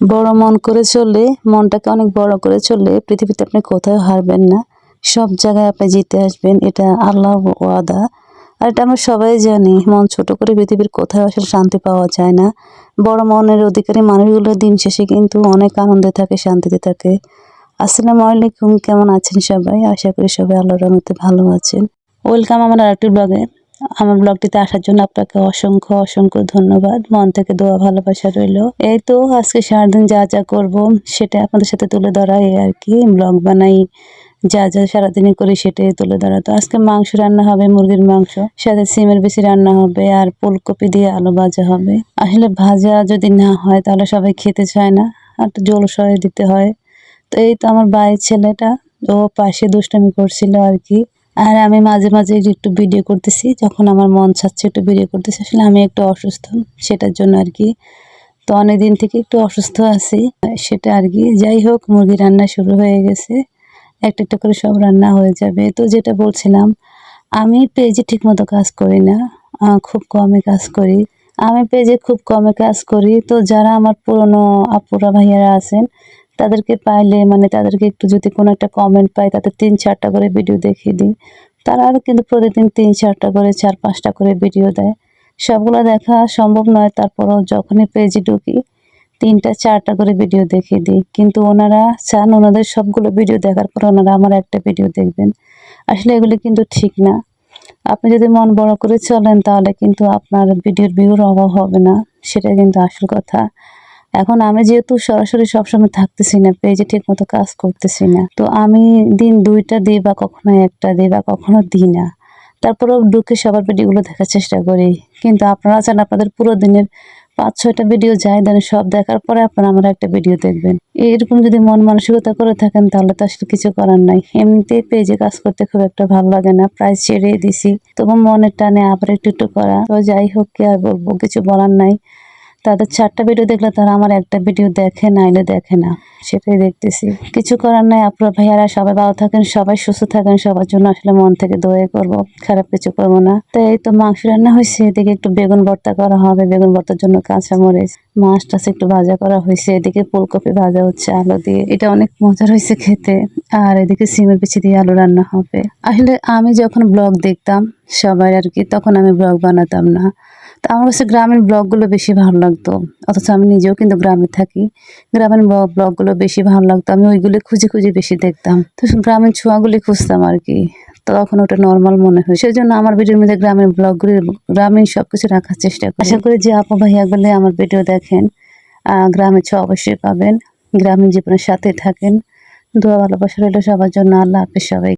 বড় মন করে চললে, মনটাকে অনেক বড় করে চললে পৃথিবীতে আপনি কোথাও হারবেন না। সব জায়গায় আপনি জিতে আসবেন, এটা আল্লাহ ওয়াদা। আর এটা আমরা সবাই জানি, মন ছোট করে পৃথিবীর কোথাও আসলে শান্তি পাওয়া যায় না। বড় মনের অধিকারী মানুষগুলো দিন শেষে কিন্তু অনেক আনন্দে থাকে, শান্তিতে থাকে। আসসালামু আলাইকুম, কেমন আছেন সবাই? আশা করি সবাই আল্লাহর রহমতে ভালো আছেন। ওয়েলকাম আমার আরেকটি ব্লগে। আমার ব্লগটিতে আসার জন্য আপনাকে অসংখ্য অসংখ্য ধন্যবাদ। মন থেকে দোয়া, ভালোবাসা রইল। এই তো আজকে সারাদিন যা যা করব সেটা আপনাদের সাথে তুলে ধরা, এই আর কি। ব্লগ বানাই, যা যা সারাদিনই করি, সেটাই তুলে ধরা। তো আজকে মাংস রান্না হবে, মুরগির মাংস, সাথে সিমের বেশি রান্না হবে, আর ফুলকপি দিয়ে আলু ভাজা হবে। আসলে ভাজা যদি না হয়, তাহলে সবাই খেতে চায় না, আর জল সয়ে দিতে হয়। তো এই তো আমার ভাইয়ের ছেলেটা, ও পাশে দুষ্টামি করছিল আর কি। আর আমি মাঝে মাঝে একটু ভিডিও করতেছি, যখন আমার মন চাচ্ছে একটু ভিডিও করতেছি, আসলে আমি একটু অসুস্থ, সেটার জন্য আর কি। তো অনেক দিন থেকে একটু অসুস্থ আছি, সেটা আর কি। যাই হোক, মুরগি রান্না শুরু হয়ে গেছে। একটা একটা করে সব রান্না হয়ে যাবে। তো যেটা বলছিলাম, আমি পেজে ঠিকমতো কাজ করি না খুব কমে কাজ করি। আমি পেজে খুব কমে কাজ করি। তো যারা আমার পুরনো আপুরা, ভাইয়ারা আছেন তাদেরকে পাইলে মানে তাদেরকে একটু যদি কোনো একটা কমেন্ট পাই তাদের তিন চারটা করে ভিডিও দেখিয়ে দিই। তারা কিন্তু প্রতিদিন তিন চারটা করে, চার পাঁচটা করে ভিডিও দেয়। সবগুলো দেখা সম্ভব নয়, তারপরও যখনই পেজে ঢুকি, তিনটা চারটা করে ভিডিও দেখিয়ে দিই। কিন্তু ওনারা চান ওনাদের সবগুলো ভিডিও দেখার পর ওনারা আমার একটা ভিডিও দেখবেন। আসলে এগুলি কিন্তু ঠিক না। আপনি যদি মন বড় করে চলেন, তাহলে কিন্তু আপনার ভিডিওর ভিউর অভাব হবে না। সেটা কিন্তু আসল কথা। এখন আমি যেহেতু সরাসরি সবসময় থাকতেছি না, পেজে ঠিক মতো কাজ করতেছি না, তো আমি দিন দুইটা দিই বা কখনো একটা দিই বা কখনো দিই না। তারপরেও ঢুকে সবার ভিডিওগুলো দেখার চেষ্টা করি। কিন্তু আপনারা চান আপনাদের পুরো দিনের পাঁচ, ছয়টা ভিডিও যাই দেন, সব দেখার পরে আপনারা আমার একটা ভিডিও দেখবেন। এরকম যদি মন মানসিকতা করে থাকেন, তাহলে তো আসলে কিছু করার নাই। এমনিতেই পেজে কাজ করতে খুব একটা ভালো লাগে না, প্রায় ছেড়ে দিছি। তবু মনের টানে আবার একটু একটু করা। তো যাই হোক, কি আর বলব, কিছু বলার নাই। তাদের চারটা ভিডিও দেখলে তারা আমার একটা ভিডিও দেখে না এলে দেখে না। সেটাই দেখতেছি। কিছু করার নাই আপনার ভাইয়ারা সবাই ভালো থাকেন, সবাই সুস্থ থাকেন, সবার জন্য আসলে মন থেকে দোয়া করব, খারাপ কিছু করব না। তো এই তো মাংস রান্না হয়েছে, এদিকে একটু বেগুন ভর্তা করা হবে, বেগুন ভর্তার জন্য কাঁচা মরিচ মাছ টাছ একটু ভাজা করা হয়েছে, এদিকে ফুলকপি ভাজা হচ্ছে, আলু দিয়ে। এটা অনেক মজার হয়েছে খেতে। আর এদিকে সিমের পিছিয়ে দিয়ে আলু রান্না হবে। আসলে আমি যখন ব্লগ দেখতাম, সবাই আর কি, তখন আমি ব্লগ বানাতাম না। আমার কাছে গ্রামের ব্লগগুলো বেশি ভালো লাগতো। অথচ আমি নিজেও কিন্তু গ্রামে থাকি। গ্রামের ব্লগগুলো বেশি ভালো লাগতো। আমি ওইগুলো খুঁজে খুঁজে বেশি দেখতাম। তো গ্রামের ছোঁয়াগুলি খুঁজতাম আর কি। তখন ওটা নর্মাল মনে হয়। সেই জন্য আমার ভিডিওর মধ্যে গ্রামের ব্লগগুলি গ্রামীণ সব কিছু রাখার চেষ্টা করি। আশা করি যে আপা ভাইয়াগুলি আমার ভিডিও দেখেন। গ্রামের ছোঁয়া অবশ্যই পাবেন। গ্রামীণ জীবনের সাথে থাকেন। দোয়া ভালোবাসা রইল সবার জন্য। আল্লাহ হাফিজ সবাই